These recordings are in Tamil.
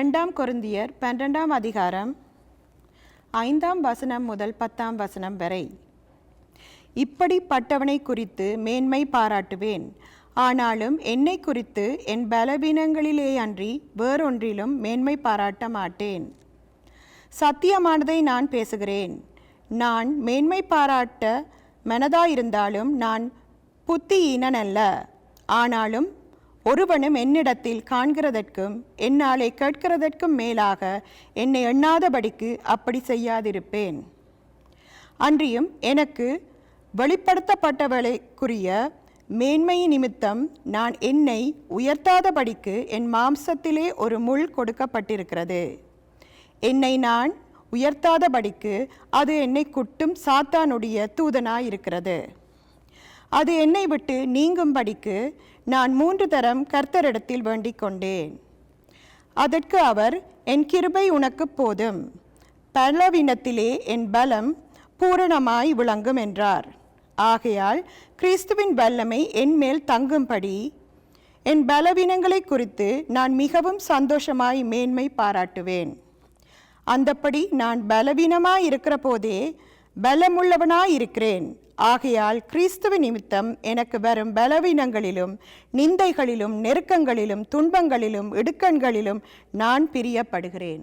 ரெண்டாம் குருந்தியர் பன்னிரெண்டாம் அதிகாரம் ஐந்தாம் வசனம் முதல் பத்தாம் வசனம் வரை. இப்படிப்பட்டவனை குறித்து மேன்மை பாராட்டுவேன். ஆனாலும் என்னை குறித்து என் பலவீனங்களிலே அன்றி வேறொன்றிலும் மேன்மை பாராட்ட மாட்டேன். சத்தியமானதை நான் பேசுகிறேன். நான் மேன்மை பாராட்ட மனதாயிருந்தாலும் நான் புத்தியீனன் அல்ல ஆனாலும் ஒருவனும் என்னிடத்தில் காண்கிறதற்கும் என்னாலே கேட்கிறதற்கும் மேலாக என்னை எண்ணாதபடிக்கு அப்படி செய்யாதிருப்பேன். அன்றியும் எனக்கு வெளிப்படுத்தப்பட்டவளைக்குரிய மேன்மை நிமித்தம் நான் என்னை உயர்த்தாதபடிக்கு என் மாம்சத்திலே ஒரு முள் கொடுக்கப்பட்டிருக்கிறது. என்னை நான் உயர்த்தாதபடிக்கு அது என்னை குட்டும் சாத்தானுடைய தூதனாயிருக்கிறது. அது என்னை விட்டு நீங்கும்படிக்கு நான் மூன்று தரம் கர்த்தரிடத்தில் வேண்டிக் கொண்டேன் அதற்கு அவர் என் கிருபை உனக்கு போதும். பலவீனத்திலே என் பலம் பூரணமாய் விளங்கும் என்றார். ஆகையால் கிறிஸ்துவின் வல்லமை என் மேல் தங்கும்படி என் பலவீனங்களை குறித்து நான் மிகவும் சந்தோஷமாய் மேன்மை பாராட்டுவேன். அந்தப்படி நான் பலவீனமாய் இருக்கிற போதே பலமுள்ளவனாய் இருக்கிறேன் ஆகையால் கிறிஸ்துவ நிமித்தம் எனக்கு வரும் பலவீனங்களிலும் நிந்தைகளிலும் நெருக்கங்களிலும் துன்பங்களிலும் இடுக்கண்களிலும் நான் பிரியப்படுகிறேன்.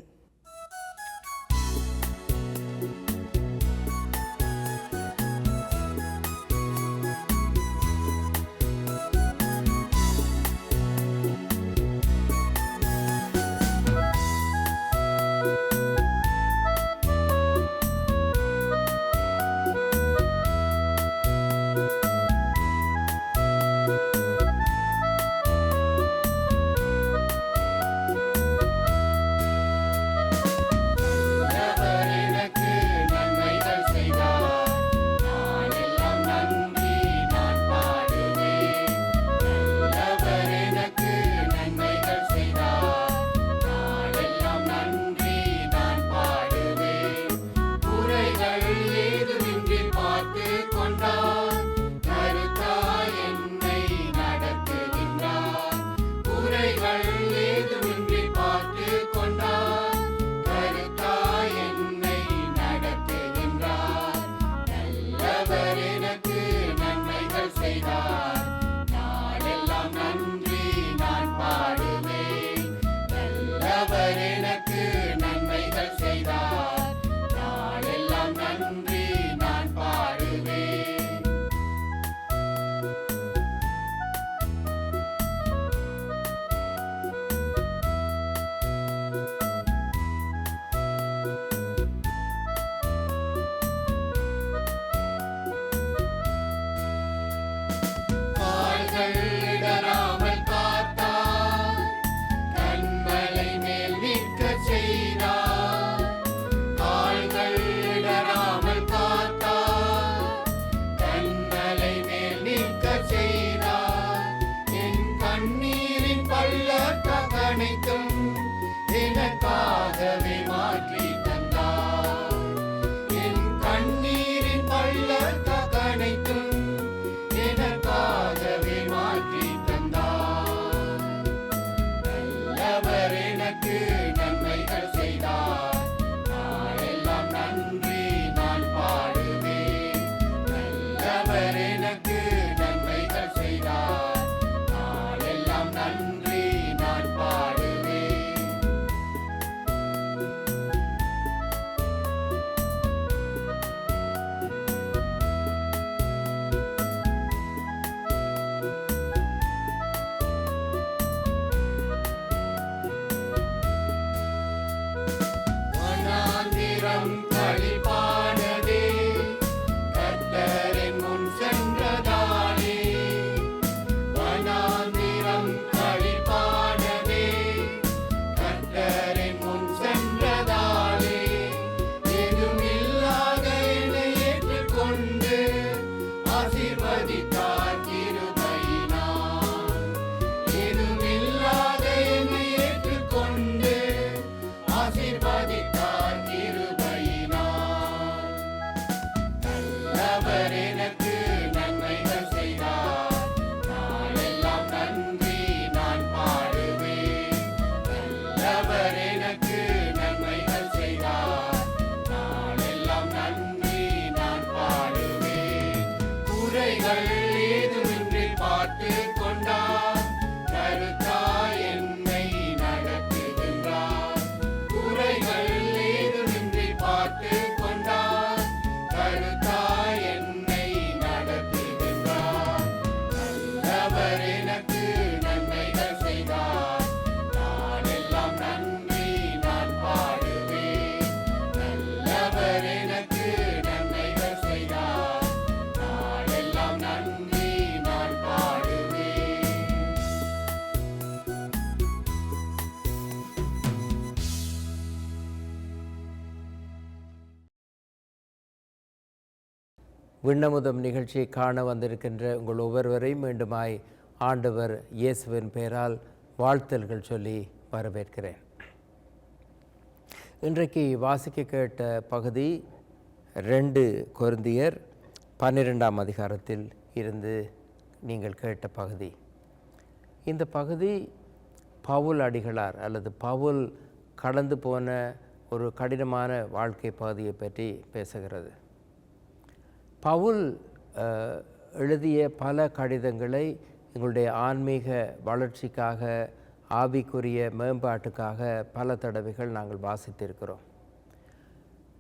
விண்ணமுதம் நிகழ்ச்சியை காண வந்திருக்கின்ற உங்கள் ஒவ்வொருவரையும் மீண்டுமாய் ஆண்டவர் இயேசுவின் பெயரால் வாழ்த்தல்கள் சொல்லி வரவேற்கிறேன். இன்றைக்கு வாசிக்க கேட்ட பகுதி ரெண்டு கொருந்தியர் பன்னிரெண்டாம் அதிகாரத்தில் இருந்து நீங்கள் கேட்ட பகுதி. இந்த பகுதி பவுல் அடிகளார் அல்லது பவுல் கடந்து போன ஒரு கடினமான வாழ்க்கை பகுதியை பற்றி பேசுகிறது. பவுல் எழுதிய பல கடிதங்களை எங்களுடைய ஆன்மீக வளர்ச்சிக்காக ஆவிக்குரிய மேம்பாட்டுக்காக பல தடவைகள் நாங்கள் வாசித்திருக்கிறோம்.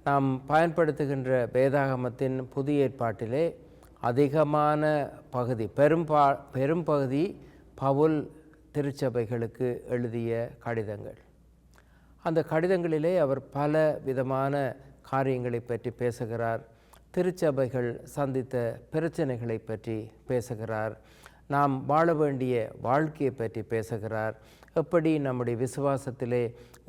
நாம் பயன்படுத்துகின்ற வேதாகமத்தின் புதிய ஏற்பாட்டிலே அதிகமான பகுதி பெரும்பா பெரும்பகுதி பவுல் திருச்சபைகளுக்கு எழுதிய கடிதங்கள். அந்த கடிதங்களிலே அவர் பல விதமான காரியங்களை பற்றி பேசுகிறார். திருச்சபைகள் சந்தித்த பிரச்சனைகளை பற்றி பேசுகிறார். நாம் வாழ வேண்டிய வாழ்க்கையை பற்றி பேசுகிறார். எப்படி நம்முடைய விசுவாசத்திலே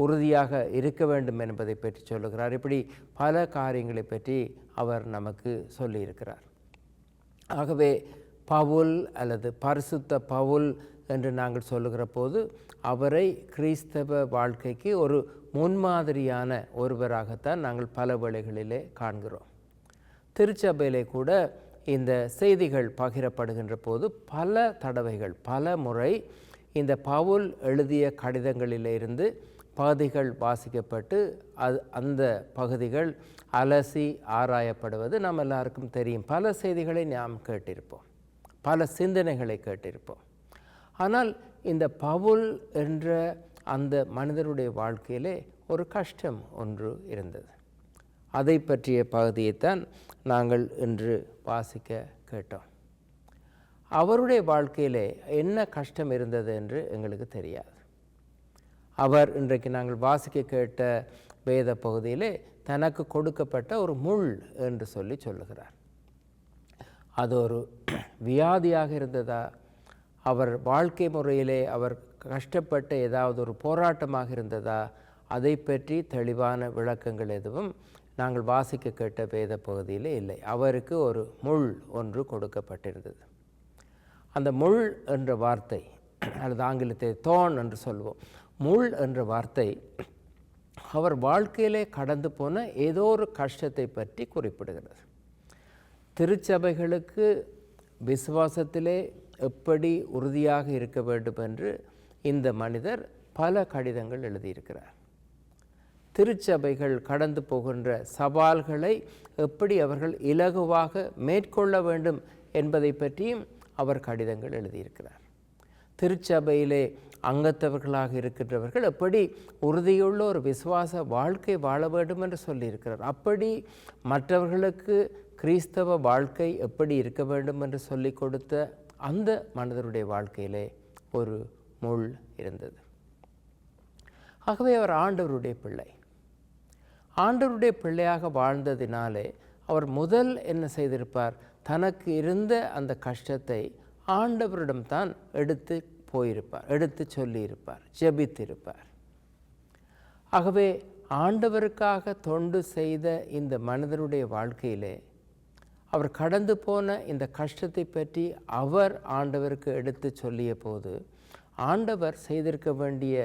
உறுதியாக இருக்க வேண்டும் என்பதை பற்றி சொல்லுகிறார். இப்படி பல காரியங்களை பற்றி அவர் நமக்கு சொல்லியிருக்கிறார். ஆகவே பவுல் அல்லது பரிசுத்த பவுல் என்று நாங்கள் சொல்லுகிற போது அவரை கிறிஸ்தவ வாழ்க்கைக்கு ஒரு முன்மாதிரியான ஒருவராகத்தான் நாங்கள் பல வேளைகளிலே காண்கிறோம். திருச்சபையிலே கூட இந்த செய்திகள் பகிரப்படுகின்ற போது பல தடவைகள் பல முறை இந்த பவுல் எழுதிய கடிதங்களிலிருந்து பகுதிகள் வாசிக்கப்பட்டு அது அந்த பகுதிகள் அலசி ஆராயப்படுவது நம்ம எல்லாருக்கும் தெரியும். பல செய்திகளை நாம் கேட்டிருப்போம். பல சிந்தனைகளை கேட்டிருப்போம். ஆனால் இந்த பவுல் என்ற அந்த மனிதருடைய வாழ்க்கையிலே ஒரு கஷ்டம் ஒன்று இருந்தது. அதை பற்றிய பகுதியைத்தான் நாங்கள் இன்று வாசிக்க கேட்டோம். அவருடைய வாழ்க்கையிலே என்ன கஷ்டம் இருந்தது என்று எங்களுக்கு தெரியாது. அவர் இன்றைக்கு நாங்கள் வாசிக்க கேட்ட வேத பகுதியிலே தனக்கு கொடுக்கப்பட்ட ஒரு முள் என்று சொல்லி சொல்லுகிறார். அது ஒரு வியாதியாக இருந்ததா? அவர் வாழ்க்கை முறையிலே அவர் கஷ்டப்பட்ட ஏதாவது ஒரு போராட்டமாக இருந்ததா? அதை பற்றி தெளிவான விளக்கங்கள் எதுவும் நாங்கள் வாசிக்க கேட்ட வேத பகுதியில் இல்லை. அவருக்கு ஒரு முள் ஒன்று கொடுக்கப்பட்டிருந்தது. அந்த முள் என்ற வார்த்தை அல்லது ஆங்கிலத்தை தோன் என்று சொல்வோம். முள் என்ற வார்த்தை அவர் வாழ்க்கையிலே கடந்து போன ஏதோ ஒரு கஷ்டத்தை பற்றி குறிப்பிடுகிறது. திருச்சபைகளுக்கு விசுவாசத்திலே எப்படி உறுதியாக இருக்க வேண்டும் என்று இந்த மனிதர் பல கடிதங்கள் எழுதியிருக்கிறார். திருச்சபைகள் கடந்து போகின்ற சவால்களை எப்படி அவர்கள் இலகுவாக மேற்கொள்ள வேண்டும் என்பதை பற்றியும் அவர் கடிதங்கள் எழுதியிருக்கிறார். திருச்சபையிலே அங்கத்தவர்களாக இருக்கின்றவர்கள் எப்படி உறுதியுள்ள ஒரு விசுவாச வாழ்க்கை வாழ வேண்டும் என்று சொல்லியிருக்கிறார். அப்படி மற்றவர்களுக்கு கிறிஸ்தவ வாழ்க்கை எப்படி இருக்க வேண்டும் என்று சொல்லி கொடுத்த அந்த மனிதருடைய வாழ்க்கையிலே ஒரு முள் இருந்தது. ஆகவே அவர் ஆண்டவருடைய பிள்ளை. ஆண்டவருடைய பிள்ளையாக வாழ்ந்ததினாலே அவர் முதல் என்ன செய்திருப்பார்? தனக்கு இருந்த அந்த கஷ்டத்தை ஆண்டவரிடம்தான் எடுத்து போயிருப்பார் எடுத்து சொல்லியிருப்பார் ஜெபித்திருப்பார். ஆகவே ஆண்டவருக்காக தொண்டு செய்த இந்த மனிதருடைய வாழ்க்கையிலே அவர் கடந்து போன இந்த கஷ்டத்தை பற்றி அவர் ஆண்டவருக்கு எடுத்து சொல்லிய போது ஆண்டவர் செய்திருக்க வேண்டிய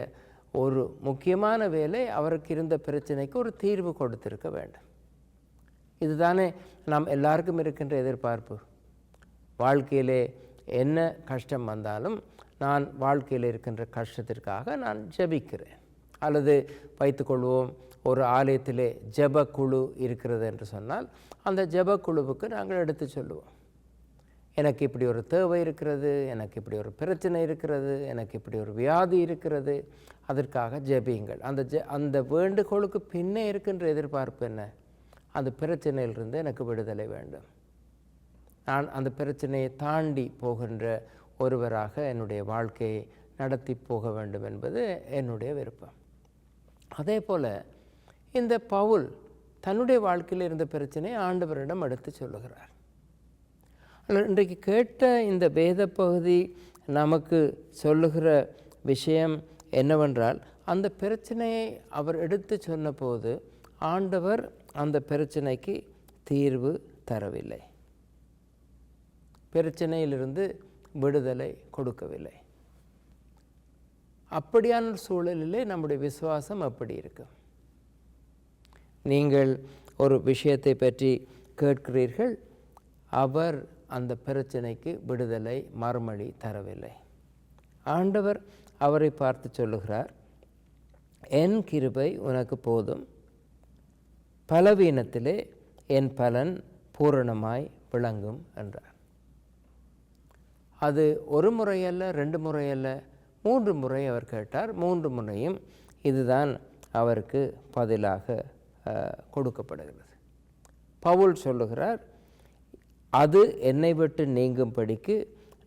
ஒரு முக்கியமான வேலை அவருக்கு இருந்த பிரச்சனைக்கு ஒரு தீர்வு கொடுத்திருக்க வேண்டும். இதுதானே நாம் எல்லாருக்கும் இருக்கின்ற எதிர்பார்ப்பு. வாழ்க்கையிலே என்ன கஷ்டம் வந்தாலும் நான் வாழ்க்கையில் இருக்கின்ற கஷ்டத்திற்காக நான் ஜெபிக்கிறேன். அல்லது வைத்துக்கொள்வோம் ஒரு ஆலயத்திலே ஜெப குழு இருக்கிறது என்று சொன்னால் அந்த ஜெப குழுவுக்கு நாங்கள் எடுத்து சொல்லுவோம். எனக்கு இப்படி ஒரு தேவை இருக்கிறது எனக்கு இப்படி ஒரு பிரச்சனை இருக்கிறது எனக்கு இப்படி ஒரு வியாதி இருக்கிறது அதற்காக ஜெபியுங்கள். அந்த ஜெ அந்த வேண்டுகோளுக்கு பின்னே இருக்கின்ற எதிர்பார்ப்பு என்ன? அந்த பிரச்சனையிலிருந்து எனக்கு விடுதலை வேண்டும். நான் அந்த பிரச்சனையை தாண்டி போகின்ற ஒருவராக என்னுடைய வாழ்க்கையை நடத்தி போக வேண்டும் என்பது என்னுடைய விருப்பம். அதே போல் இந்த பவுல் தன்னுடைய வாழ்க்கையில் இருந்த பிரச்சனையை ஆண்டவரிடம் எடுத்து சொல்லுகிறார். ஆனால் இன்றைக்கு கேட்ட இந்த வேத பகுதி நமக்கு சொல்லுகிற விஷயம் என்னவென்றால் அந்த பிரச்சனையை அவர் எடுத்து சொன்னபோது ஆண்டவர் அந்த பிரச்சனைக்கு தீர்வு தரவில்லை. பிரச்சனையிலிருந்து விடுதலை கொடுக்கவில்லை. அப்படியான சூழலிலே நம்முடைய விசுவாசம் அப்படி இருக்கும் நீங்கள் ஒரு விஷயத்தை பற்றி கேட்கிறீர்கள் அவர் அந்த பிரச்சனைக்கு விடுதலை மறுமொழி தரவில்லை. ஆண்டவர் அவரை பார்த்து சொல்லுகிறார் என் கிருபை உனக்கு போதும். பலவீனத்திலே என் பலன் பூரணமாய் விளங்கும் என்றார். அது ஒரு முறையல்ல ரெண்டு முறையல்ல மூன்று முறை அவர் கேட்டார். மூன்று முறையும் இதுதான் அவருக்கு பதிலாக அஹ், கொடுக்கப்படுகிறது. பவுல் சொல்லுகிறார் அது என்னை விட்டு நீங்கும்படிக்கு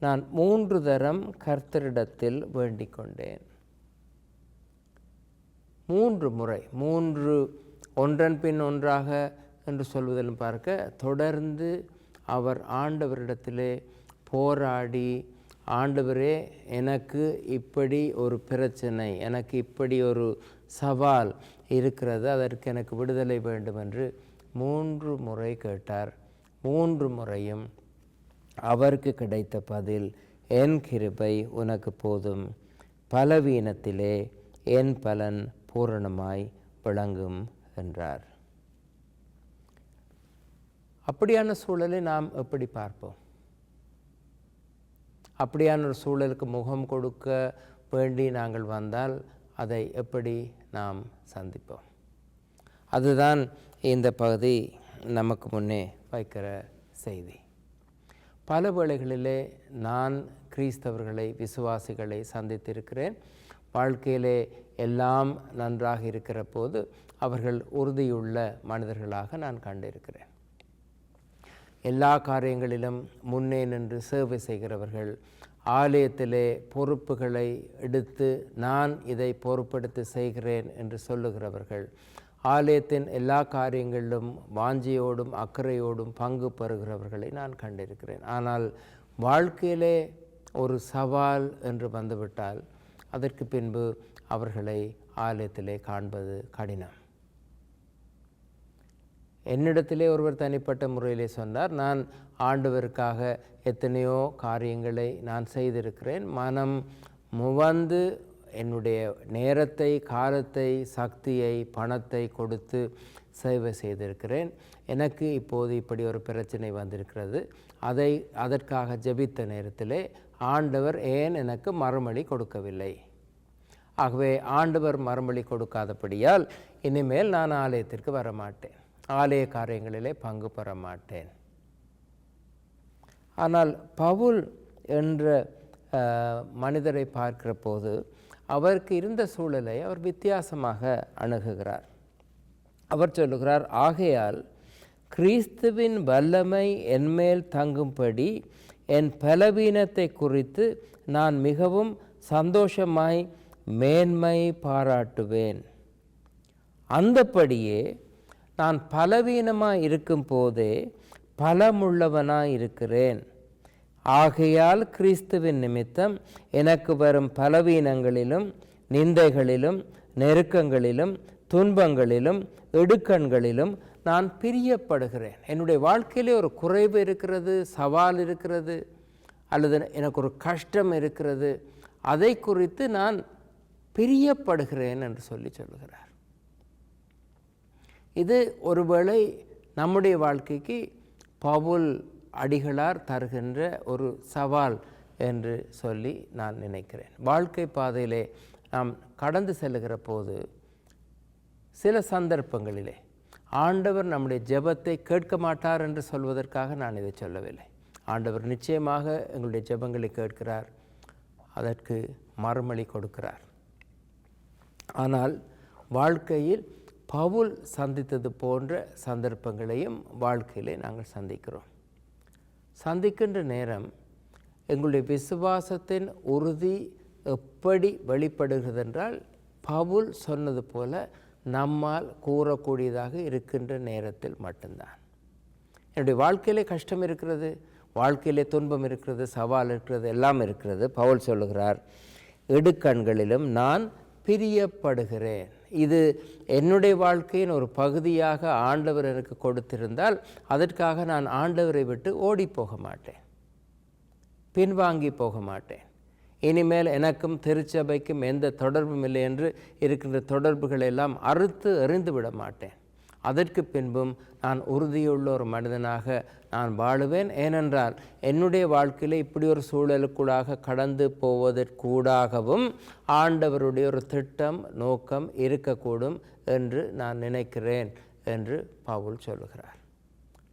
நான் மூன்று தரம் கர்த்தரிடத்தில் வேண்டிக் கொண்டேன் மூன்று முறை மூன்று ஒன்றன் பின் ஒன்றாக என்று சொல்வதிலும் பார்க்க தொடர்ந்து அவர் ஆண்டவரிடத்திலே போராடி ஆண்டவரே எனக்கு இப்படி ஒரு பிரச்சனை எனக்கு இப்படி ஒரு சவால் இருக்கிறது அதற்கு எனக்கு விடுதலை வேண்டும் என்று மூன்று முறை கேட்டார். மூன்று முறையும் அவருக்கு கிடைத்த பதில் என் கிருபை உனக்கு போதும். பலவீனத்திலே என் பலன் பூரணமாய் விளங்கும் என்றார். அப்படியான சூழலை நாம் எப்படி பார்ப்போம்? அப்படியான ஒரு சூழலுக்கு முகம் கொடுக்க வேண்டி நாங்கள் வந்தால் அதை எப்படி நாம் சந்திப்போம்? அதுதான் இந்த பகுதி நமக்கு முன்னே வைக்கிற செய்தி. பல வேளைகளிலே நான் கிறிஸ்தவர்களை விசுவாசிகளை சந்தித்திருக்கிறேன். வாழ்க்கையிலே எல்லாம் நன்றாக இருக்கிற போது அவர்கள் உறுதியுள்ள மனிதர்களாக நான் கண்டிருக்கிறேன். எல்லா காரியங்களிலும் முன்னே நின்று சேவை செய்கிறவர்கள் ஆலயத்திலே பொறுப்புகளை எடுத்து நான் இதை பொறுப்பெடுத்து செய்கிறேன் என்று சொல்லுகிறவர்கள் ஆலயத்தின் எல்லா காரியங்களிலும் வாஞ்சியோடும் அக்கறையோடும் பங்கு பெறுகிறவர்களை நான் கண்டிருக்கிறேன். ஆனால் வாழ்க்கையிலே ஒரு சவால் என்று வந்துவிட்டால் அதற்கு பின்பு அவர்களை ஆலயத்திலே காண்பது கடினம். என்னிடத்திலே ஒருவர் தனிப்பட்ட முறையிலே சொன்னார் நான் ஆண்டவருக்காக எத்தனையோ காரியங்களை நான் செய்திருக்கிறேன். மனம் முவந்து என்னுடைய நேரத்தை காலத்தை சக்தியை பணத்தை கொடுத்து சேவை செய்திருக்கிறேன். எனக்கு இப்போது இப்படி ஒரு பிரச்சனை வந்திருக்கிறது. அதை அதற்காக ஜெபித்த நேரத்திலே ஆண்டவர் ஏன் எனக்கு மறுமொழி கொடுக்கவில்லை? ஆகவே ஆண்டவர் மறுமொழி கொடுக்காதபடியால் இனிமேல் நான் ஆலயத்திற்கு வரமாட்டேன். ஆலய காரியங்களிலே பங்கு பெற மாட்டேன் ஆனால் பவுல் என்ற மனிதரை பார்க்கிற போது அவருக்கு இருந்த சூழலை அவர் வித்தியாசமாக அணுகுகிறார். அவர் சொல்லுகிறார் ஆகையால் கிறிஸ்துவின் வல்லமை என்மேல் தங்கும்படி என் பலவீனத்தை குறித்து நான் மிகவும் சந்தோஷமாய் மேன்மை பாராட்டுவேன். அந்தப்படியே நான் பலவீனமாக இருக்கும் போதே பலமுள்ளவனாக இருக்கிறேன். ஆகையால் கிறிஸ்துவின் நிமித்தம் எனக்கு வரும் பலவீனங்களிலும் நிந்தைகளிலும் நெருக்கங்களிலும் துன்பங்களிலும் இடுக்கண்களிலும் நான் பிரியப்படுகிறேன். என்னுடைய வாழ்க்கையிலே ஒரு குறைவு இருக்கிறது சவால் இருக்கிறது அல்லது எனக்கு ஒரு கஷ்டம் இருக்கிறது. அதை குறித்து நான் பிரியப்படுகிறேன் என்று சொல்லி சொல்லுகிறார். இது ஒருவேளை நம்முடைய வாழ்க்கைக்கு பவுல் அடிகளார் தருகின்ற ஒரு சவால் என்று சொல்லி நான் நினைக்கிறேன். வாழ்க்கை பாதையிலே நாம் கடந்து செல்லுகிற போது சில சந்தர்ப்பங்களிலே ஆண்டவர் நம்முடைய ஜெபத்தை கேட்க மாட்டார் என்று சொல்வதற்காக நான் இதை சொல்லவில்லை. ஆண்டவர் நிச்சயமாக எங்களுடைய ஜெபங்களை கேட்கிறார் அதற்கு மறுமொழி கொடுக்கிறார். ஆனால் வாழ்க்கையில் பவுல் சந்தித்தது போன்ற சந்தர்ப்பங்களையும் வாழ்க்கையிலே நாங்கள் சந்திக்கிறோம். சந்திக்கின்ற நேரம் எங்களுடைய விசுவாசத்தின் உறுதி எப்படி வெளிப்படுகிறது என்றால் பவுல் சொன்னது போல நம்மால் கூறக்கூடியதாக இருக்கின்ற நேரத்தில் மட்டும்தான். என்னுடைய வாழ்க்கையிலே கஷ்டம் இருக்கிறது வாழ்க்கையிலே துன்பம் இருக்கிறது சவால் இருக்கிறது எல்லாம் இருக்கிறது. பவுல் சொல்லுகிறார் இடுக்கண்களிலும் நான் பிரியப்படுகிறேன். இது என்னுடைய வாழ்க்கையின் ஒரு பகுதியாக ஆண்டவர் எனக்கு கொடுத்திருந்தால் அதற்காக நான் ஆண்டவரை விட்டு ஓடி போக மாட்டேன். பின்வாங்கி போக மாட்டேன். இனிமேல் எனக்கும் திருச்சபைக்கும் எந்த தொடர்பும் இல்லை என்று இருக்கின்ற தொடர்புகளை எல்லாம் அறுத்து எறிந்து விட மாட்டேன். அதற்கு பின்பும் நான் உறுதியுள்ள ஒரு மனிதனாக நான் வாழுவேன். ஏனென்றால் என்னுடைய வாழ்க்கையில் இப்படி ஒரு சூழலுக்குள்ளாக கடந்து போவதற்கூடாகவும் ஆண்டவருடைய ஒரு திட்டம் நோக்கம் இருக்கக்கூடும் என்று நான் நினைக்கிறேன் என்று பவுல் சொல்லுகிறார்.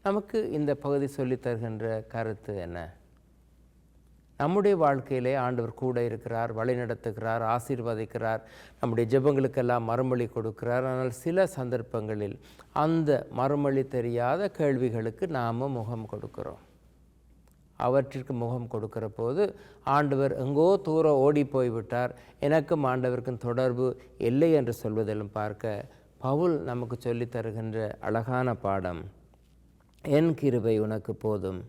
நமக்கு இந்த பகுதி சொல்லித் தருகின்ற கருத்து என்ன? நம்முடைய வாழ்க்கையிலே ஆண்டவர் கூட இருக்கிறார் வழி நடத்துகிறார் ஆசீர்வதிக்கிறார் நம்முடைய ஜெபங்களுக்கெல்லாம் மறுமொழி கொடுக்கிறார். ஆனால் சில சந்தர்ப்பங்களில் அந்த மறுமொழி தெரியாத கேள்விகளுக்கு நாம் முகம் கொடுக்கிறோம். அவற்றிற்கு முகம் கொடுக்கிற போது ஆண்டவர் எங்கோ தூரம் ஓடி போய்விட்டார். எனக்கும் ஆண்டவருக்கும் தொடர்பு இல்லை என்று சொல்வதிலும் பார்க்க பவுல் நமக்கு சொல்லித் தருகின்ற அழகான பாடம் என் கிருபை உனக்கு போதும்.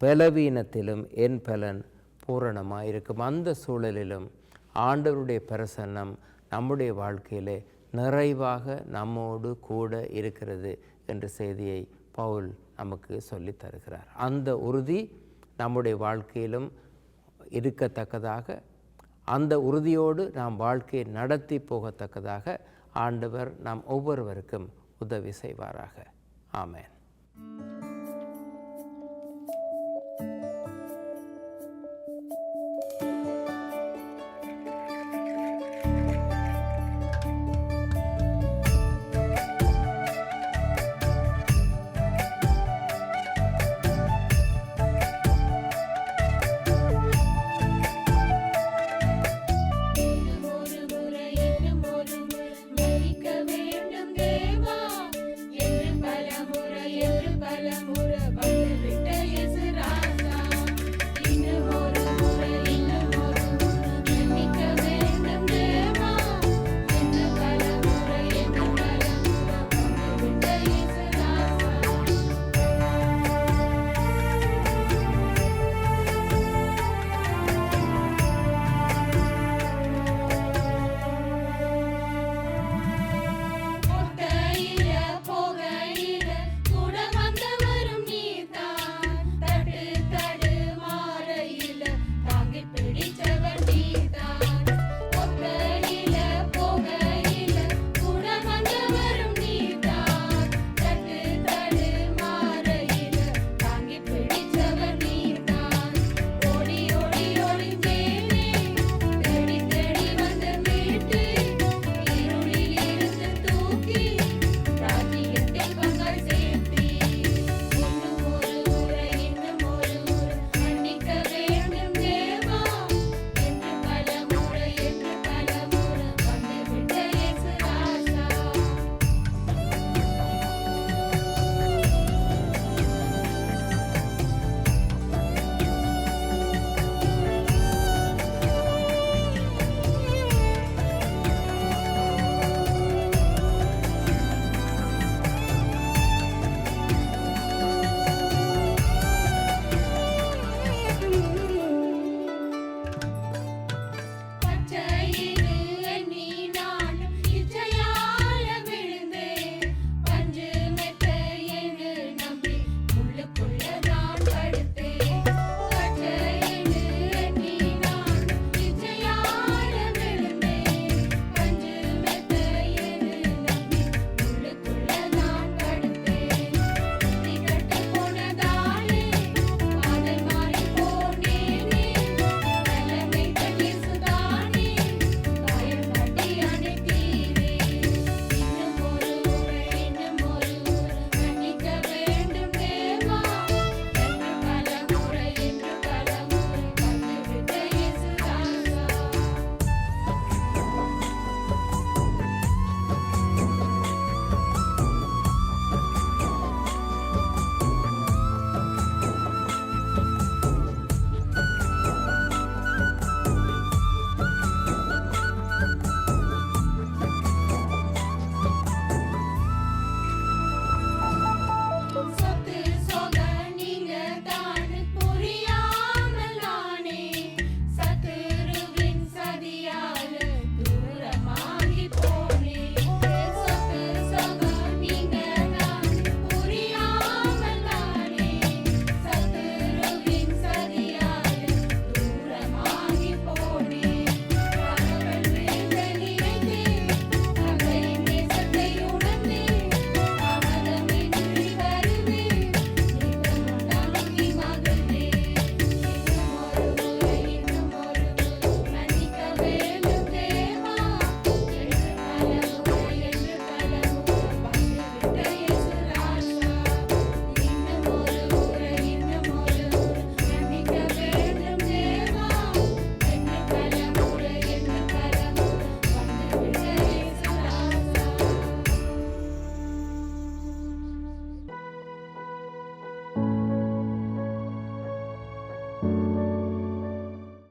பலவீனத்திலும் என் பலன் பூரணமாக இருக்கும் அந்த சூழலிலும் ஆண்டவருடைய பிரசன்னம் நம்முடைய வாழ்க்கையிலே நிறைவாக நம்மோடு கூட இருக்கிறது என்ற செய்தியை பவுல் நமக்கு சொல்லித் தருகிறார். அந்த உறுதி நம்முடைய வாழ்க்கையிலும் இருக்கத்தக்கதாக அந்த உறுதியோடு நாம் வாழ்க்கையை நடத்தி போகத்தக்கதாக ஆண்டவர் நாம் ஒவ்வொருவருக்கும் உதவி செய்வாராக. ஆமேன்.